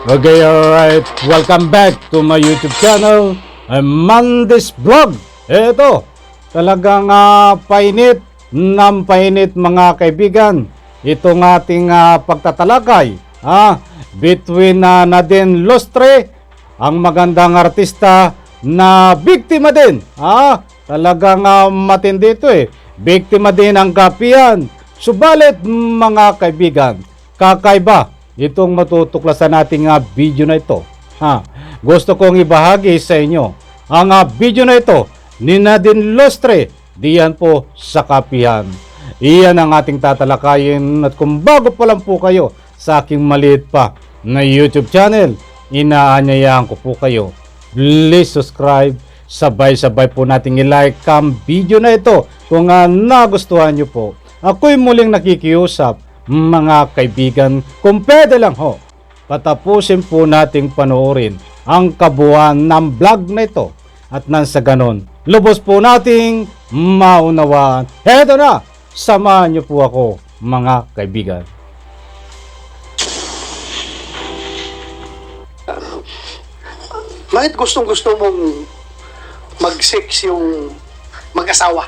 Okay, alright. Welcome back to my YouTube channel. I'm Mandis Vlog. Ito, talagang ah, painit ng painit mga kaibigan. Itong ating ah, pagtatalakay ah, between ah, Nadine Lostre, ang magandang artista na biktima din. Ah, talagang ah, matindi ito eh. Biktima din ang kapiyan. Subalit mga kaibigan, kakaiba itong matutuklasan nating uh, video na ito. Ha, gusto kong ibahagi sa inyo ang uh, video na ito ni Nadine Lostre diyan po sa kapihan. Iyan ang ating tatalakayin at kung bago pa lang po kayo sa aking maliit pa na YouTube channel, inaanyayahan ko po kayo. Please subscribe, sabay-sabay po nating i-like ang video na ito kung uh, nagustuhan nyo po. Ako'y muling nakikiusap mga kaibigan, kung pwede lang ho, patapusin po nating panoorin ang kabuuan ng vlog na ito. At nang sa ganon, lubos po nating maunawaan. Heto na, samahan niyo po ako mga kaibigan. Bakit gustong gusto mong mag-sex yung mag-asawa?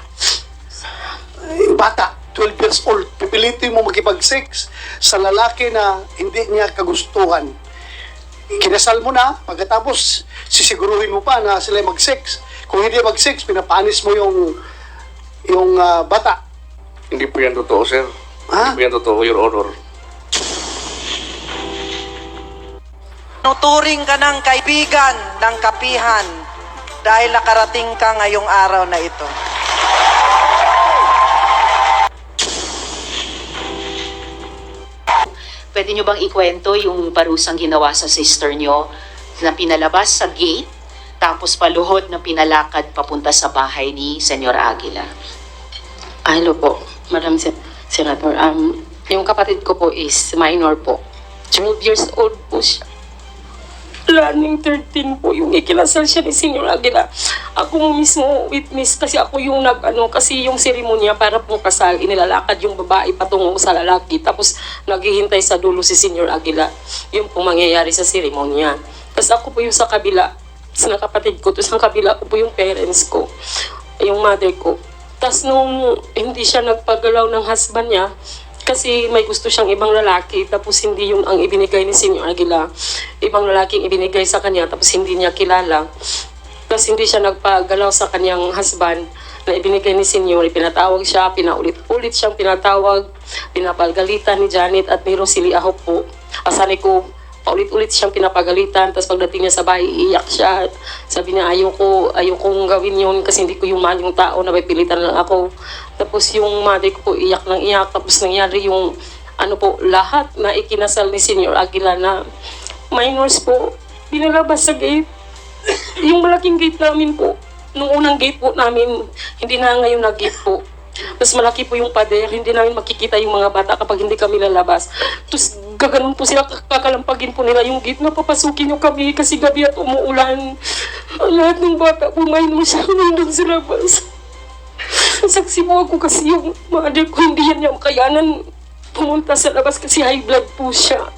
Yung bata, 12 years old, pipilitin mo makipag-sex sa lalaki na hindi niya kagustuhan. Kinasal mo na, pagkatapos sisiguruhin mo pa na sila mag-sex. Kung hindi mag-sex, pinapanis mo yung yung ah, bata. Hindi po yan totoo, sir. Ha? Hindi po yan totoo, Your Honor. Nuturing ka ng kaibigan ng kapihan dahil nakarating ka ngayong araw na ito. Pwede nyo bang ikwento yung parusang ginawa sa sister nyo na pinalabas sa gate tapos paluhod na pinalakad papunta sa bahay ni Senyor Aguila? Hello po, Madam Sen- Senator. Um, yung kapatid ko po is minor po. 12 years old po siya. Running 13 po yung ikinasal siya ni Senior Aguila. Ako mismo witness kasi ako yung nag ano kasi yung seremonya para pong kasal inilalakad yung babae patungo sa lalaki tapos naghihintay sa dulo si Senior Aguila. Yung pong mangyayari sa seremonya. Tapos ako po yung sa kabila sa kapatid ko, tapos sa kabila ko po yung parents ko, yung mother ko. Tapos nung hindi siya nagpagalaw ng husband niya, kasi may gusto siyang ibang lalaki, tapos hindi yung ang ibinigay ni Senyor Aguila. Ibang lalaking ibinigay sa kanya, tapos hindi niya kilala. Tapos hindi siya nagpagalaw sa kanyang husband na ibinigay ni Senyor. Pinatawag siya, pinaulit-ulit siyang pinatawag, pinapagalitan ni Janet at ni Rosalie Ahop po. Asani ko, paulit-ulit siyang pinapagalitan. Tapos pagdating niya sa bahay, iiyak siya. Sabi niya, ayaw ko, ayaw kong gawin yun kasi hindi ko yung mahal yung tao na may pilitan lang ako. Tapos yung mother ko po iyak ng iyak. Tapos nangyari yung ano po, lahat na ikinasal ni Senior Aguila na minors po, binalabas sa gate. yung malaking gate namin po, nung unang gate po namin, hindi na ngayon na gate po. Tapos malaki po yung pader, hindi namin makikita yung mga bata kapag hindi kami lalabas. Tapos gaganon po sila, kakalampagin po nila yung gate na papasukin nyo kami kasi gabi at umuulan. Ang lahat ng bata po may siya nandun sa labas. Saksi po ako kasi yung mother ko hindi yan niya makayanan pumunta sa labas kasi high blood po siya.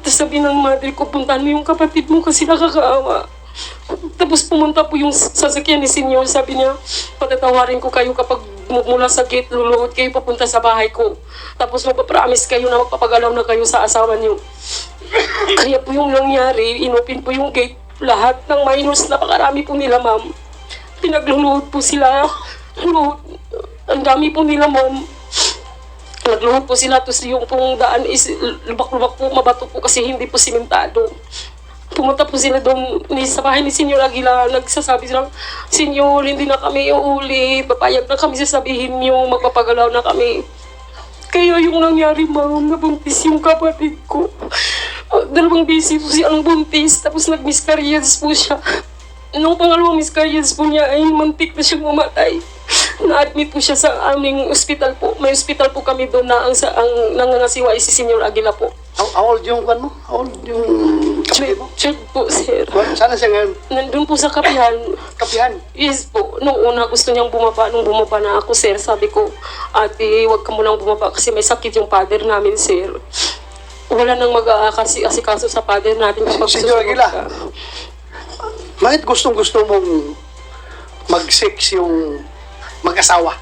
Tapos sabi ng mother ko, puntahan mo yung kapatid mo kasi nakakaawa. Tapos pumunta po yung sasakyan ni Senyor. Sabi niya, patatawarin ko kayo kapag mula sa gate, luluhod kayo papunta sa bahay ko. Tapos magpapromise kayo na magpapagalaw na kayo sa asawa niyo. Kaya po yung nangyari, inopen po yung gate. Lahat ng minors, napakarami po nila, ma'am. Pinagluluhod po sila. Luhod. Ang dami po nila, ma'am. Nagluhod po sila, tapos yung pong daan is lubak-lubak po, mabato po kasi hindi po simentado. Pumunta po sila doon ni, sa bahay ni Senyor Aguila. Nagsasabi sila, Senyor, hindi na kami uuli. Papayag na kami sasabihin yung magpapagalaw na kami. Kaya yung nangyari, ma'am, nabuntis yung kapatid ko. Uh, dalawang busy po siyang buntis, tapos nag-miscarriage po siya. Nung pangalawang miscarriage po niya ay mantik na siyang mamatay. Na-admit po siya sa aming ospital po. May ospital po kami doon na ang, sa, ang nangangasiwa ay si Senyor Aguila po. How, old yung kan mo? How old yung kapatid mo? Check po, sir. Sana siya ngayon Nandun po sa kapihan. kapihan. Yes po, nung una gusto niyang bumaba, nung bumaba na ako, sir, sabi ko, ate, huwag ka munang bumaba kasi may sakit yung father namin, sir. wala nang mag-aasikaso sa father natin kapag Senyor susunod Aguila. ka. Bakit gustong gusto mong mag-sex yung mag-asawa?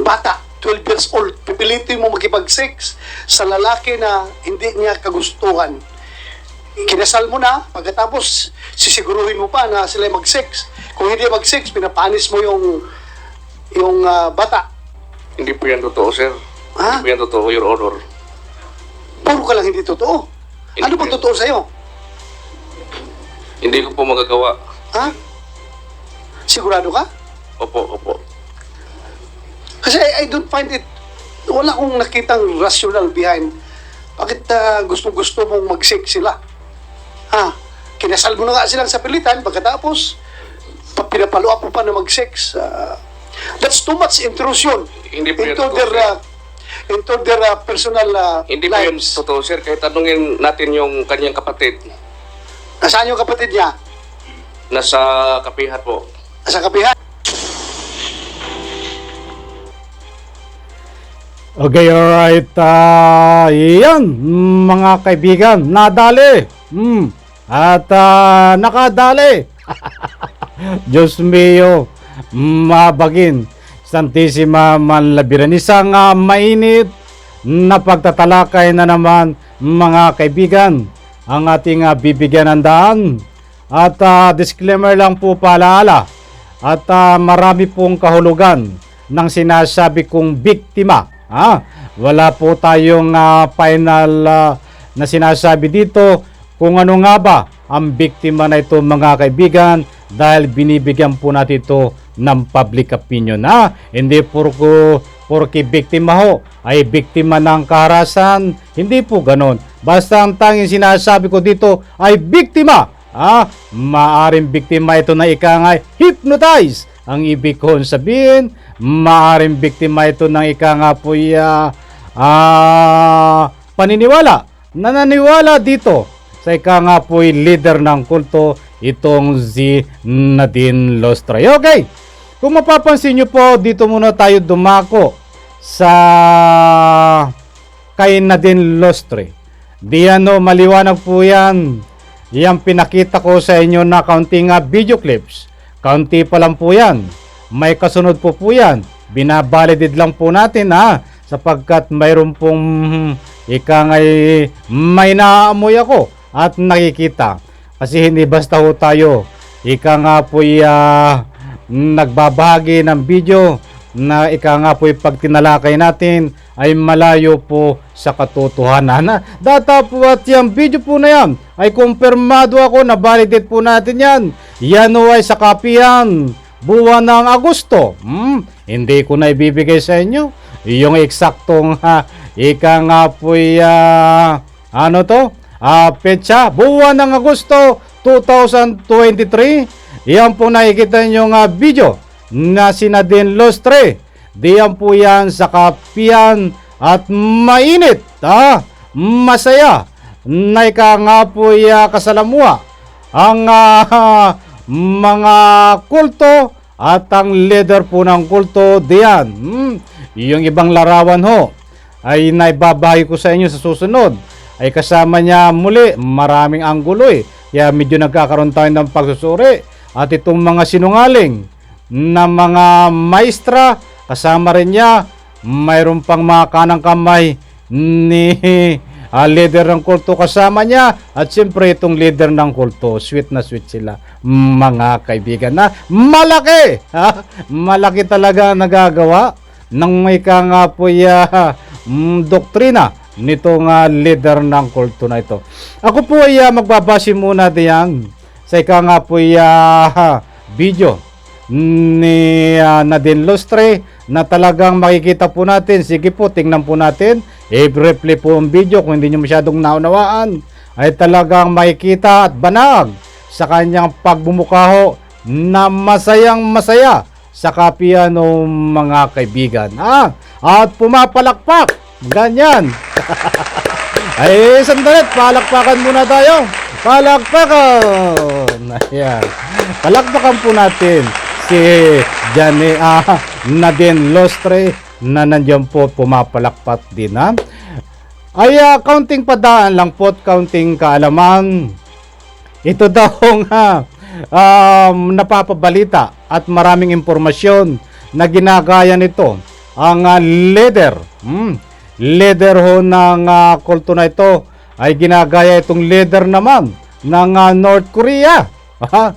Bata, 12 years old, pipilitin mo makipag-sex sa lalaki na hindi niya kagustuhan. Kinasal mo na, pagkatapos sisiguruhin mo pa na sila mag-sex. Kung hindi mag-sex, pinapanis mo yung yung ah, bata. Hindi po yan totoo, sir. Ha? Hindi po yan totoo, Your Honor. Puro ka lang hindi totoo. Ano ba totoo sa'yo? Hindi ko po magagawa. Ha? Sigurado ka? Opo, opo. Kasi I, I don't find it, wala akong nakitang rational behind. Bakit ah, gusto-gusto mong mag-sex sila? Ha? Kinasal mo na nga silang sa pilitan, pagkatapos, pa- pinapalo up pa na mag-sex. Ah, that's too much intrusion Hindi po yan into their, sir. ah, into their ah, personal ah, Hindi po yan lives. totoo, sir. Kahit tanungin natin yung kanyang kapatid. Nasaan yung kapatid niya? Nasa kapihat po. Sa kapihan? Okay, alright. Ah, yan, mga kaibigan, nadali. Hmm. At ah, nakadali. Diyos mio, mabagin. Santissima Manlabiran. Isang ah, mainit na pagtatalakay na naman, mga kaibigan. Ang ating ah, bibigyan ng daan. At ah, disclaimer lang po palaala. At ah, marami pong kahulugan ng sinasabi kong biktima. Ah, wala po tayong ah, final ah, na sinasabi dito kung ano nga ba ang biktima na ito mga kaibigan dahil binibigyan po natin ito ng public opinion. Ah, hindi purko porke biktima ho ay biktima ng kaharasan. Hindi po ganon. Basta ang tanging sinasabi ko dito ay biktima. Ah, maaring biktima ito na ika nga hypnotize. Ang ibig ko sabihin, maaring biktima ito ng ika nga po ah, ah, paniniwala. Nananiwala dito sa ika nga po leader ng kulto itong si Nadine Lostray. Okay, kung mapapansin nyo po, dito muna tayo dumako sa kay Nadine Lostre. Di ano, maliwanag po yan. Yan pinakita ko sa inyo na kaunting uh, video clips. Kaunti pa lang po yan. May kasunod po po yan. Binabalidid lang po natin ha. Sapagkat mayroon pong ika ngay may naamoy ako at nakikita. Kasi hindi basta ho tayo. Ika nga po uh, nagbabahagi ng video na ika nga po pag tinalakay natin ay malayo po sa katotohanan. Na, data po at yung video po na yan ay kumpirmado ako na validate po natin yan. Yan sa kapihan buwan ng Agosto. Hmm, hindi ko na ibibigay sa inyo yung eksaktong ha, ika nga po ah, ano to? Ah, petsa, buwan ng Agosto 2023. Yan po nakikita nyo nga video na sinadin Lostre. Diyan po yan sa kapian at mainit, ah, masaya. Na ika nga po ya kasalamuha ang ah, mga kulto at ang leader po ng kulto diyan. Hmm, yung ibang larawan ho ay naibabahagi ko sa inyo sa susunod ay kasama niya muli maraming anggulo eh. Kaya medyo nagkakaroon tayo ng pagsusuri at itong mga sinungaling na mga maestra kasama rin niya mayroon pang mga kanang kamay ni ah, leader ng kulto kasama niya at siyempre itong leader ng kulto sweet na sweet sila mga kaibigan na malaki ha? malaki talaga nagagawa ng may ka nga po ya, mm, doktrina nitong ah, leader ng kulto na ito ako po ay ah, magbabase muna diyan sa ika nga ya, video ni ah, Nadine Lustre na talagang makikita po natin. Sige po, tingnan po natin. I-replay po ang video kung hindi nyo masyadong naunawaan. Ay talagang makikita at banag sa kanyang pagbumukaho na masayang masaya sa kapiano mga kaibigan. Ah, at pumapalakpak. Ganyan. Ay, sandali, palakpakan muna tayo. Palakpakan. Ayan. Palakpakan po natin si Jani ah, Nadine Lostre na nandiyan po pumapalakpak din ha. ay ah, counting padaan lang po at counting kaalaman. Ito daw nga um, napapabalita at maraming impormasyon na ginagaya nito ang ah, leader. Hmm, leader ho ng ah, kulto na ito ay ginagaya itong leader naman ng ah, North Korea.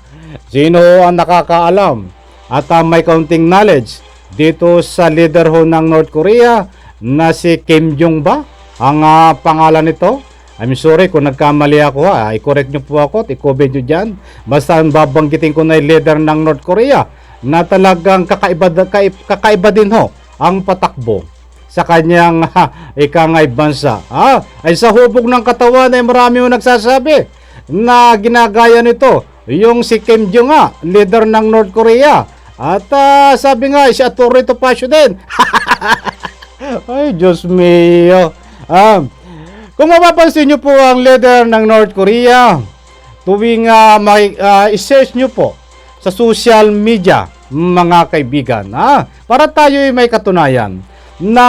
Sino ang nakakaalam at ah, may counting knowledge dito sa leader ho ng North Korea na si Kim Jong ba? Ang ah, pangalan nito? I'm sorry kung nagkamali ako ha. I-correct nyo po ako at i-comment nyo dyan. Basta ang babanggitin ko na yung leader ng North Korea na talagang kakaiba, kaib- kakaiba din ho ang patakbo sa kanyang ha, ikangay bansa. Ha? Ay sa hubog ng katawan ay marami mo nagsasabi na ginagaya nito yung si Kim Jong nga, leader ng North Korea. At ah, sabi nga, si Aturito Pasio din. Ay, Diyos mio. Ah, kung mapapansin nyo po ang leader ng North Korea, tuwing uh, may, ah, i-search nyo po sa social media, mga kaibigan, ah, para tayo may katunayan na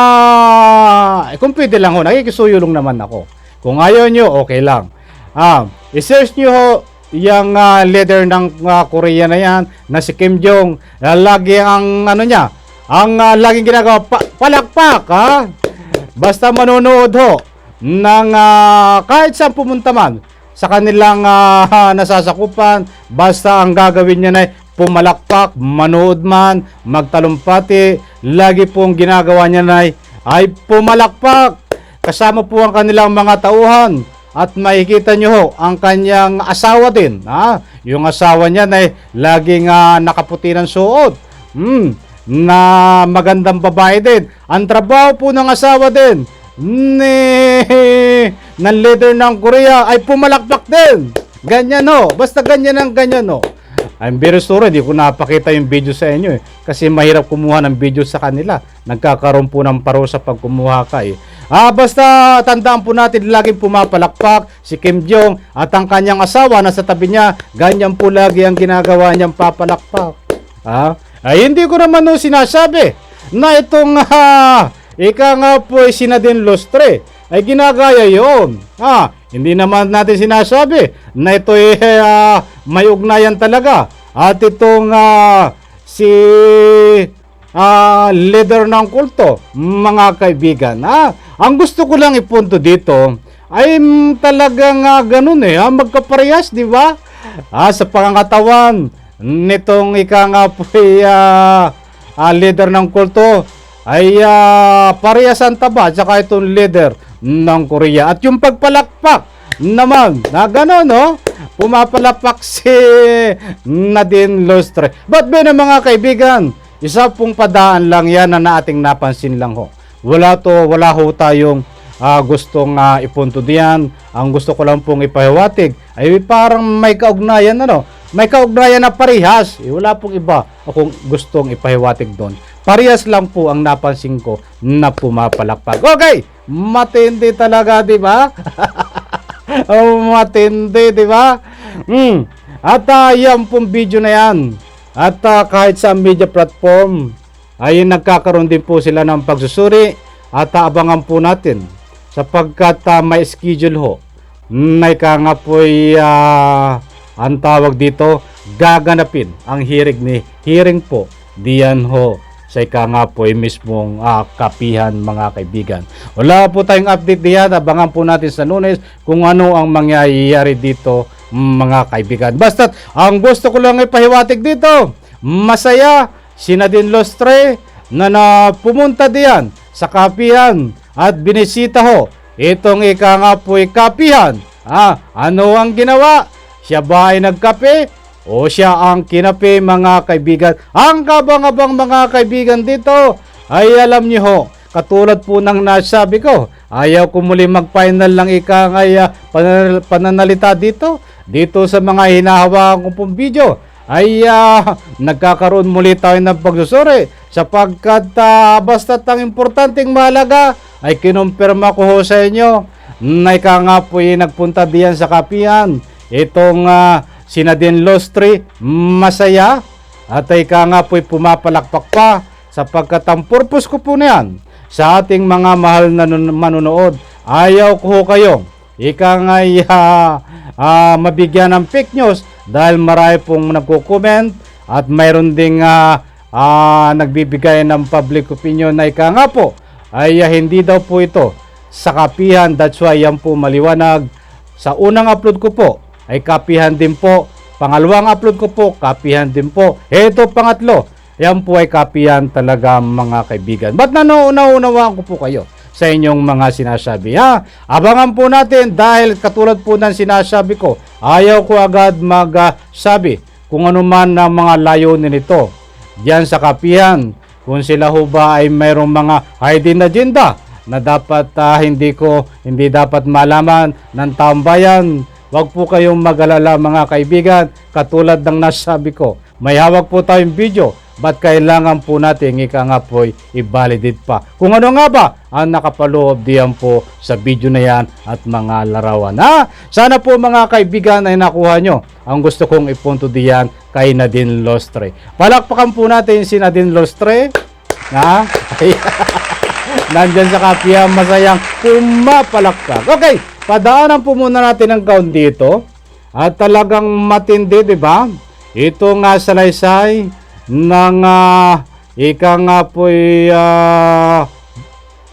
eh, kung pwede lang ho, nakikisuyulong naman ako. Kung ayaw nyo, okay lang. Ah, i-search nyo ho yung ah, leader ng ah, Korea na yan, na si Kim Jong, ah, lagi ang ano niya, ang ah, laging ginagawa, pa- palakpak, ha? Basta manonood ho ng ah, kahit saan pumunta man sa kanilang ah, nasasakupan, basta ang gagawin niya na pumalakpak, manood man, magtalumpati, lagi pong ginagawa niya na ay pumalakpak. Kasama po ang kanilang mga tauhan at makikita nyo ho ang kanyang asawa din. Ha? Yung asawa niya na laging ah, nakaputi ng suot. Hmm, na magandang babae din. Ang trabaho po ng asawa din ni ng leader ng Korea ay pumalakpak din. Ganyan no. Basta ganyan ang ganyan no. I'm very sorry, di ko napakita yung video sa inyo eh. Kasi mahirap kumuha ng video sa kanila. Nagkakaroon po ng parusa pag kumuha ka eh. Ah, basta tandaan po natin laging pumapalakpak si Kim Jong at ang kanyang asawa na sa tabi niya, ganyan po lagi ang ginagawa niyang papalakpak. Ah, ay hindi ko naman no sinasabi na itong ah, ika nga po ay sinadin lustre ay ginagaya yon. Ah, hindi naman natin sinasabi na ito ay ah, may ugnayan talaga. At itong ah, si ah, leader ng kulto, mga kaibigan. Ah, ang gusto ko lang ipunto dito ay talagang ah, ganun eh, ah, magkaparehas, di ba? Ah, sa pangangatawan nitong ika nga po ah, ah, leader ng kulto ay ah, parehas ang taba at itong leader ng Korea. At yung pagpalakpak naman, na gano'n, no? Pumapalakpak si Nadine Lustre. But ba na mga kaibigan, isa pong padaan lang yan na ating napansin lang ho. Wala to, wala ho tayong ah, gustong ah, ipunto diyan. Ang gusto ko lang pong ipahiwatig ay parang may kaugnayan ano, may kaugnayan na parehas. Eh, wala pong iba akong gustong ipahiwatig doon. Parehas lang po ang napansin ko na pumapalakpak. Okay, matindi talaga, di ba? oh, matindi, di ba? Hmm. At ah, yan pong video na yan. At ah, kahit sa media platform, ay nagkakaroon din po sila ng pagsusuri at aabangan po natin sapagkat ah, may schedule ho. May ka nga po ang tawag dito, gaganapin ang hearing ni hearing po diyan ho sa ika nga po ay mismong ah, kapihan mga kaibigan. Wala po tayong update diyan. Abangan po natin sa lunes kung ano ang mangyayari dito mga kaibigan. Basta ang gusto ko lang ipahiwatig dito, masaya si Nadine Lostre na, na pumunta diyan sa kapihan at binisita ho itong ika nga po ay kapihan. Ah, ano ang ginawa? Siya ba ay nagkape? O siya ang kinape mga kaibigan. Ang kabang-abang mga kaibigan dito ay alam niyo ho, katulad po ng nasabi ko, ayaw ko muli mag-final ng ay, ah, pananal- pananalita dito. Dito sa mga hinahawakan ko pong video ay ah, nagkakaroon muli tayo ng pagsusuri sapagkat uh, basta't ang importanteng mahalaga ay kinumpirma ko ho sa inyo na ika nga po yung nagpunta diyan sa kapihan itong uh, sinadin Lostri masaya. At ika nga po'y pumapalakpak pa sapagkat ang purpose ko po niyan sa ating mga mahal na nun- manonood ayaw ko ho kayong ika nga ah, ah, mabigyan ng fake news dahil marami pong nagko-comment at mayroon ding ah, ah, nagbibigay ng public opinion na ika nga po ay ah, hindi daw po ito sa kapihan. That's why yan po maliwanag. Sa unang upload ko po ay kapihan din po. Pangalawang upload ko po kapihan din po. Ito pangatlo. Yan po ay kapihan talaga mga kaibigan. Ba't nanuuna-unawaan ko po kayo sa inyong mga sinasabi ha? Abangan po natin dahil katulad po ng sinasabi ko ayaw ko agad magsabi kung ano man ang mga layunin nito. Diyan sa kapihan kung sila ho ba ay mayroong mga hidden agenda na dapat ah, hindi ko hindi dapat malaman ng taong bayan. Huwag po kayong mag-alala mga kaibigan. Katulad ng nasabi ko, may hawak po tayong video. Ba't kailangan po natin ika nga po i-validate pa? Kung ano nga ba ang nakapaloob diyan po sa video na yan at mga larawan. Ha? Sana po mga kaibigan ay nakuha nyo ang gusto kong ipunto diyan kay Nadine Lostre. Palakpakan po natin si Nadine Lostre. Ha? Nandyan sa kapya, masayang pumapalakpak. Okay, padaanan po muna natin ang count dito. At talagang matindi, di ba? Ito nga salaysay ng ah, ika nga po'y ah,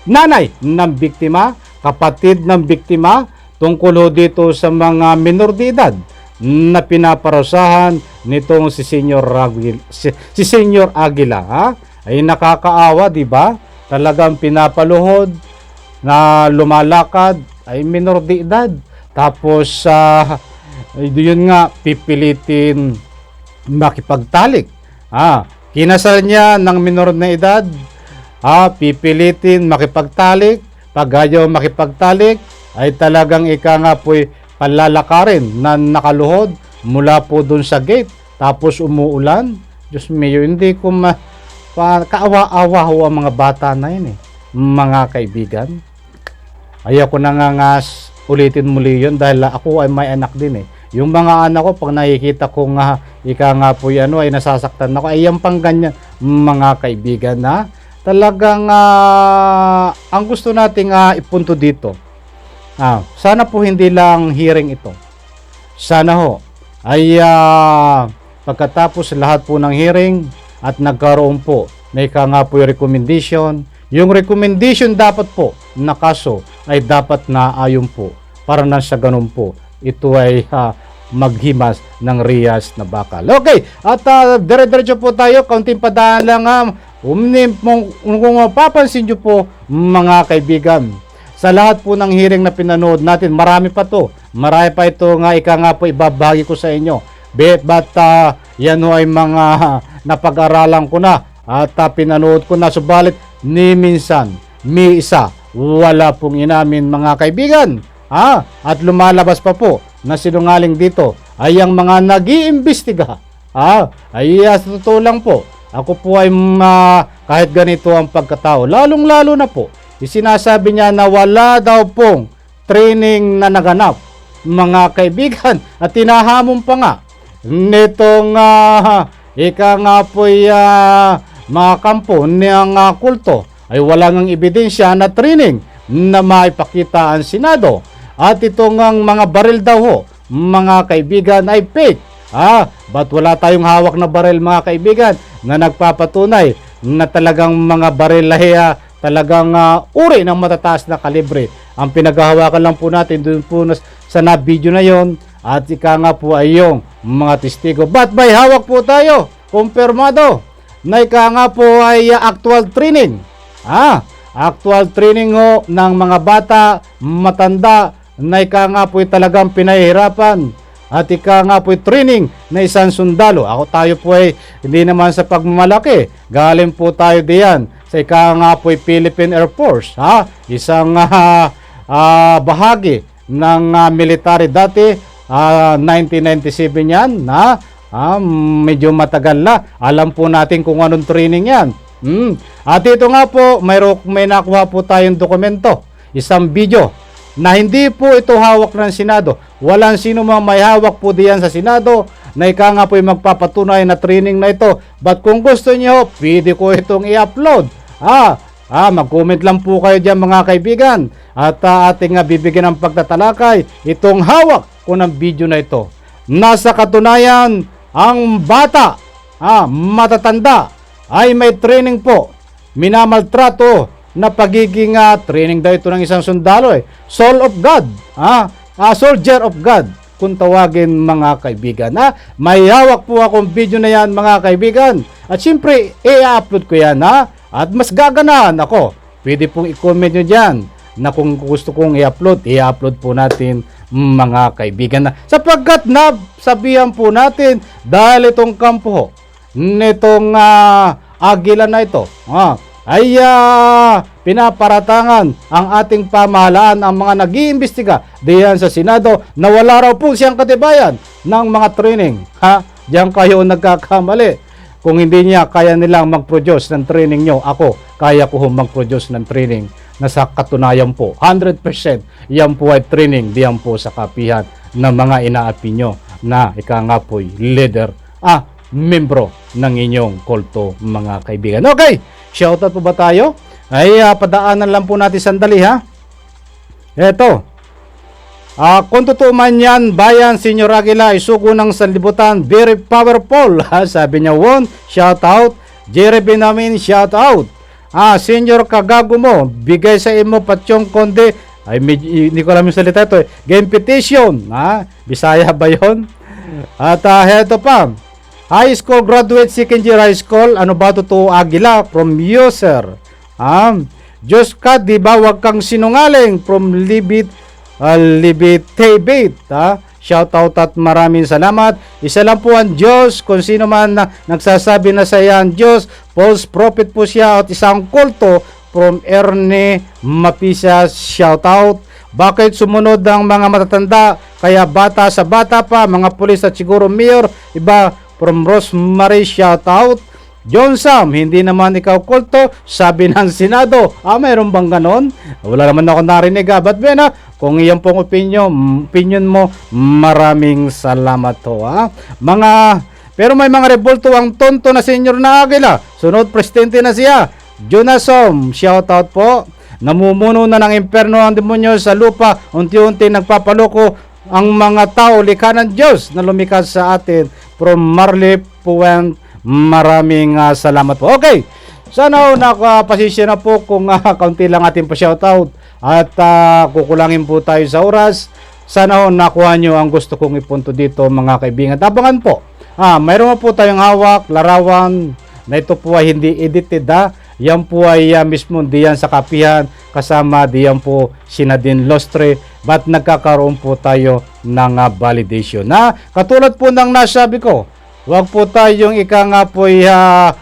nanay ng biktima, kapatid ng biktima, tungkol dito sa mga minor de edad na pinaparusahan nitong si Senyor Aguila, si, si Senyor Aguila, ha? Ay nakakaawa, di ba? Talagang pinapaluhod na lumalakad ay minor de edad. Tapos sa yun nga pipilitin makipagtalik. Ah, kinasal niya ng minor na edad. Ah, pipilitin makipagtalik. Pag ayaw makipagtalik, ay talagang ika nga po'y palalakarin na nakaluhod mula po dun sa gate. Tapos umuulan. Diyos mio, hindi ko ma... Kaawa-awa ho ang mga bata na yun eh. Mga kaibigan. Ayaw ko na nga nga s- ulitin muli yun dahil ako ay may anak din eh. Yung mga anak ko, pag nakikita ko nga, ika nga po yan, ano, ay nasasaktan ako, ay yan pang ganyan, mga kaibigan na talagang ah, ang gusto nating ah, ipunto dito. Ah, sana po hindi lang hearing ito. Sana ho ay ah, pagkatapos lahat po ng hearing at nagkaroon po na ika nga po yung recommendation. Yung recommendation dapat po na kaso ay dapat na ayon po para na sa ganun po ito ay ah, maghimas ng Rias na bakal. Okay, at uh, dire-diretso po tayo, kaunting padaan lang ha. Umnim, kung, mapapansin nyo po mga kaibigan, sa lahat po ng hearing na pinanood natin, marami pa to. Marami pa ito nga ika nga po ibabahagi ko sa inyo. But, but ah, yan ho ay mga napag-aralan ko na at ah, pinanood ko na. Subalit, ni minsan, mi isa, wala pong inamin mga kaibigan. Ha? At lumalabas pa po na sinungaling dito ay ang mga nag-iimbestiga. Ha? Ay sa totoo lang po, ako po ay ma, kahit ganito ang pagkatao, lalong-lalo na po, isinasabi niya na wala daw pong training na naganap mga kaibigan at tinahamon pa nga nitong ah, ika nga po'y ah, mga kampo ng ah, kulto ay wala ngang ebidensya na training na maipakita ang Senado at itong ang mga baril daw ho mga kaibigan ay fake Ah, ba't wala tayong hawak na baril mga kaibigan na nagpapatunay na talagang mga baril ah, talagang ah, uri ng matataas na kalibre. Ang pinaghahawakan lang po natin doon po sa na video na yon at ika nga po ay yung mga testigo. But may hawak po tayo, kumpirmado, na ika nga po ay ah, actual training. Ah, actual training ho ng mga bata, matanda, na ika nga po ay talagang pinahihirapan at ika nga po training na isang sundalo. Ako tayo po hindi naman sa pagmamalaki. Galing po tayo diyan sa ika nga po Philippine Air Force. Ha? Isang ah, ah, bahagi ng ah, military dati. ah, 1997 yan. Ha? Ah, medyo matagal na. Alam po natin kung anong training yan. Hmm. At ito nga po, may, may nakuha po tayong dokumento. Isang video na hindi po ito hawak ng Senado. Walang sino mang may hawak po diyan sa Senado na ika nga po yung magpapatunay na training na ito. But kung gusto niyo, pwede ko itong i-upload. Ah, Ah, mag-comment lang po kayo diyan mga kaibigan at ah, ating ah, bibigyan ng pagtatalakay itong hawak ko ng video na ito. Nasa katunayan, ang bata, ah, matatanda, ay may training po, minamaltrato na pagiging ah, training daw ito ng isang sundalo eh. Soul of God, ah, ah, soldier of God kung tawagin mga kaibigan. Ha? May hawak po akong video na yan mga kaibigan. At syempre, i-upload ko yan ha. At mas gaganahan ako. Pwede pong i-comment nyo dyan na kung gusto kong i-upload, i-upload po natin mga kaibigan na. Sapagkat na sabihan po natin dahil itong kampo nitong ah, agila na ito, ah, ay ah, pinaparatangan ang ating pamahalaan ang mga nag-iimbestiga diyan sa Senado na wala raw po siyang katibayan ng mga training. Ha? Diyan kayo nagkakamali. Kung hindi niya kaya nilang mag-produce ng training nyo, ako, kaya ko mag-produce ng training na sa katunayan po, 100% yan po ay training diyan po sa kapihan ng mga inaapi nyo na ika nga po'y leader, ah, membro ng inyong kulto mga kaibigan. Okay, shoutout po ba tayo? Ay, ah, padaanan lang po natin sandali ha. Eto, Ah, kung totoo man yan, bayan, Senyor Aguila, isuko ng sanlibutan, very powerful. Ha? Sabi niya, Won, shout out. Jerry Benamin, shout out. Ah, Senyor Kagago mo, bigay sa imo patyong konde. Ay, med- hindi ko alam yung salita ito eh. Game petition. Ha? Bisaya ba yon? At ah, heto pa. High school graduate, second year high school. Ano ba totoo, Aguila? From user. Ah, Diyos ka, di ba, wag kang sinungaling from Libit uh, Libitebit. Ha? Shout out at maraming salamat. Isa lang po ang Diyos. Kung sino man na nagsasabi na sa ang Diyos, false prophet po siya at isang kulto from Erne Mapisa. Shout out. Bakit sumunod ang mga matatanda? Kaya bata sa bata pa, mga pulis at siguro mayor, iba from Rosemary, shout out. John Sam, hindi naman ikaw kulto, sabi ng Senado. Ah, mayroon bang ganon? Wala naman ako narinig. Ah. But Ben, ah, kung iyan pong opinion, opinion mo, maraming salamat to. Ah. Mga, pero may mga revolto ang tonto na senyor na agila. Sunod presidente na siya. Jonasom, shout out po. Namumuno na ng imperno ang demonyo sa lupa. Unti-unti nagpapaloko ang mga tao, likha ng Diyos na lumikas sa atin. From Marley Puent, maraming ah, salamat po. Okay, sana ho nakapasisya na po kung uh, kaunti lang ating pa-shoutout at ah, kukulangin po tayo sa oras. Sana ho nakuha nyo ang gusto kong ipunto dito mga kaibigan. Tabangan po. Ah, mayroon po tayong hawak, larawan na ito po ay hindi edited ha. Yan po ay ah, mismo diyan sa kapihan kasama diyan po si Nadine Lostre but nagkakaroon po tayo ng ah, validation. Na katulad po ng nasabi ko, Huwag po tayong ika nga po uh,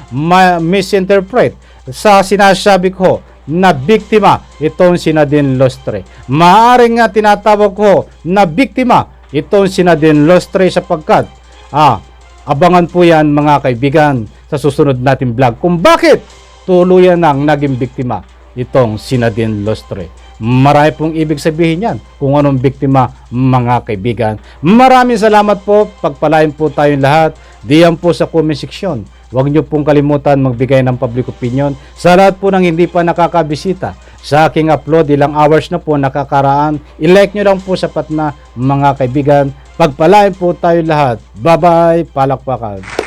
misinterpret sa sinasabi ko na biktima itong si Nadine Lostre. Maaring nga tinatawag ko na biktima itong si Nadine Lostre sapagkat ah, abangan po yan mga kaibigan sa susunod nating vlog kung bakit tuluyan nang naging biktima itong si Nadine Lostre. Marami pong ibig sabihin yan kung anong biktima mga kaibigan. Maraming salamat po. Pagpalain po tayong lahat. Diyan po sa comment section. Huwag niyo pong kalimutan magbigay ng public opinion. Sa lahat po ng hindi pa nakakabisita sa aking upload, ilang hours na po nakakaraan. I-like nyo lang po sapat na mga kaibigan. Pagpalain po tayo lahat. Bye-bye. Palakpakan.